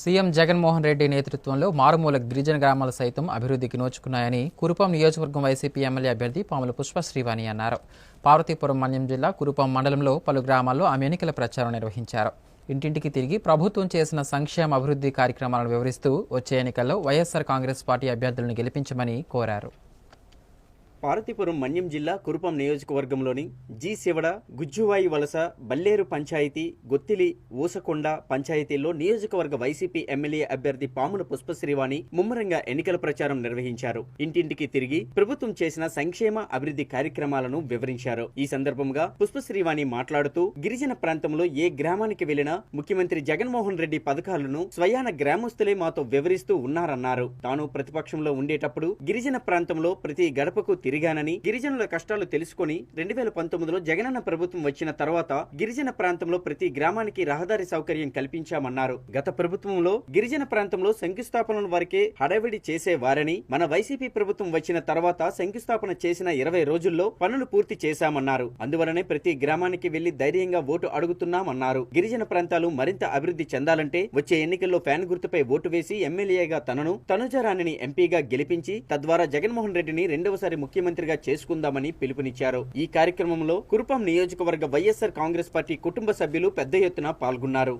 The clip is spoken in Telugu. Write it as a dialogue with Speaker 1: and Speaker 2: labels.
Speaker 1: సీఎం జగన్మోహన్ రెడ్డి నేతృత్వంలో మారుమూల గిరిజన గ్రామాలు సైతం అభివృద్ధికి నోచుకున్నాయని కురుపాం నియోజకవర్గం వైసీపీ ఎమ్మెల్యే అభ్యర్థి పాముల పుష్ప శ్రీవాణి అన్నారు. పార్వతీపురం మన్యం జిల్లా కురుపాం మండలంలో పలు గ్రామాల్లో ఆమె ఎన్నికల ప్రచారం నిర్వహించారు. ఇంటింటికి తిరిగి ప్రభుత్వం చేసిన సంక్షేమ అభివృద్ధి కార్యక్రమాలను వివరిస్తూ వచ్చే ఎన్నికల్లో వైఎస్ఆర్ కాంగ్రెస్ పార్టీ అభ్యర్థులను గెలిపించమని కోరారు.
Speaker 2: పార్వతీపురం మన్యం జిల్లా కురుపం నియోజకవర్గంలోని జి శివడ గుజ్జువాయి వలస బల్లేరు పంచాయతీ గొత్తిలి ఊసకొండ పంచాయతీల్లో నియోజకవర్గ వైసీపీ ఎమ్మెల్యే అభ్యర్థి పాముల పుష్పశ్రీవాణి ముమ్మరంగా ఎన్నికల ప్రచారం నిర్వహించారు. ఇంటింటికి తిరిగి ప్రభుత్వం చేసిన సంక్షేమ అభివృద్ధి కార్యక్రమాలను వివరించారు. ఈ సందర్భంగా పుష్పశ్రీవాణి మాట్లాడుతూ గిరిజన ప్రాంతంలో ఏ గ్రామానికి వెళ్ళినా ముఖ్యమంత్రి జగన్మోహన్ రెడ్డి పథకాలను స్వయాన గ్రామస్తులే మాతో వివరిస్తూ ఉన్నారన్నారు. తాను ప్రతిపక్షంలో ఉండేటప్పుడు గిరిజన ప్రాంతంలో ప్రతి గడపకు తిరిగానని గిరిజనుల కష్టాలు తెలుసుకొని రెండు వేల పంతొమ్మిదిలో జగనన్న ప్రభుత్వం వచ్చిన తర్వాత గిరిజన ప్రాంతంలో ప్రతి గ్రామానికి రహదారి సౌకర్యం కల్పించామన్నారు. గత ప్రభుత్వంలో గిరిజన ప్రాంతంలో శంకుస్థాపనల వరకే హడావిడి చేసేవారని మన వైసీపీ ప్రభుత్వం వచ్చిన తర్వాత శంకుస్థాపన చేసిన ఇరవై రోజుల్లో పనులు పూర్తి చేశామన్నారు. అందువలనే ప్రతి గ్రామానికి వెళ్ళి ధైర్యంగా ఓటు అడుగుతున్నామన్నారు. గిరిజన ప్రాంతాలు మరింత అభివృద్ధి చెందాలంటే వచ్చే ఎన్నికల్లో ఫ్యాన్ గుర్తుపై ఓటు వేసి ఎమ్మెల్యేగా తనను తనుజరాణిని ఎంపీగా గెలిపించి తద్వారా జగన్మోహన్ రెడ్డిని రెండవసారి ముఖ్యమంత్రిగా చేసుకుందామని పిలుపునిచ్చారు. ఈ కార్యక్రమంలో కురుపం నియోజకవర్గ వైఎస్సార్ కాంగ్రెస్ పార్టీ కుటుంబ సభ్యులు పెద్ద ఎత్తున పాల్గొన్నారు.